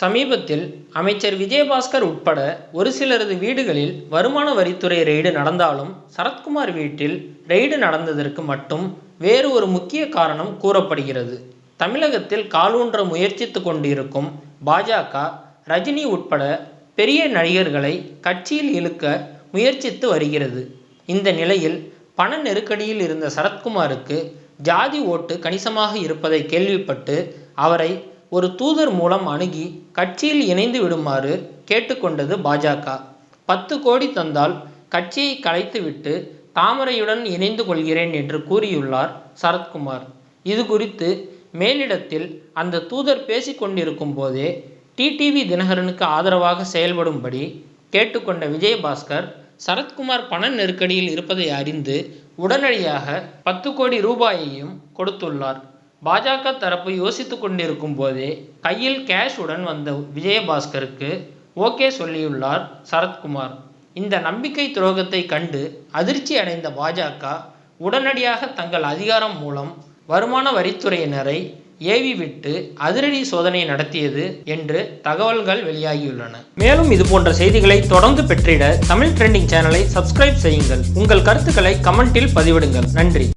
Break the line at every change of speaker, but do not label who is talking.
சமீபத்தில் அமைச்சர் விஜயபாஸ்கர் உட்பட ஒரு சிலரது வீடுகளில் வருமான வரித்துறை ரெய்டு நடந்தாலும் சரத்குமார் வீட்டில் ரெய்டு நடந்ததற்கு மட்டும் வேறு ஒரு முக்கிய காரணம் கூறப்படுகிறது. தமிழகத்தில் காலூன்ற முயற்சித்து கொண்டிருக்கும் பாஜக ரஜினி உட்பட பெரிய நடிகர்களை கட்சியில் இழுக்க முயற்சித்து வருகிறது. இந்த நிலையில் பண நெருக்கடியில் இருந்த சரத்குமாருக்கு ஜாதி ஓட்டு கணிசமாக இருப்பதை கேள்விப்பட்டு அவரை ஒரு தூதர் மூலம் அணுகி கட்சியில் இணைந்து விடுமாறு கேட்டுக்கொண்டது பாஜக பத்து கோடி தந்தால் கட்சியை கலைத்துவிட்டு தாமரையுடன் இணைந்து கொள்கிறேன் என்று கூறியுள்ளார் சரத்குமார். இதுகுறித்து மேலிடத்தில் அந்த தூதர் பேசிக்கொண்டிருக்கும் போதே டிடிவி தினகரனுக்கு ஆதரவாக செயல்படும்படி கேட்டுக்கொண்ட விஜயபாஸ்கர் சரத்குமார் பண நெருக்கடியில் இருப்பதை அறிந்து உடனடியாக பத்து கோடி ரூபாயையும் கொடுத்துள்ளார். பாஜக தரப்பு யோசித்து கொண்டிருக்கும் போதே கையில் கேஷ் உடன் வந்த விஜயபாஸ்கருக்கு ஓகே சொல்லியுள்ளார் சரத்குமார். இந்த நம்பிக்கை துரோகத்தை கண்டு அதிர்ச்சி அடைந்த பாஜக உடனடியாக தங்கள் அதிகாரம் மூலம் வருமான வரித்துறையினரை ஏவி விட்டு அதிரடி சோதனை நடத்தியது என்று தகவல்கள் வெளியாகியுள்ளன. மேலும் இதுபோன்ற செய்திகளை தொடர்ந்து பெற்றிட தமிழ் ட்ரெண்டிங் சேனலை சப்ஸ்கிரைப் செய்யுங்கள். உங்கள் கருத்துக்களை கமெண்டில் பதிவிடுங்கள். நன்றி.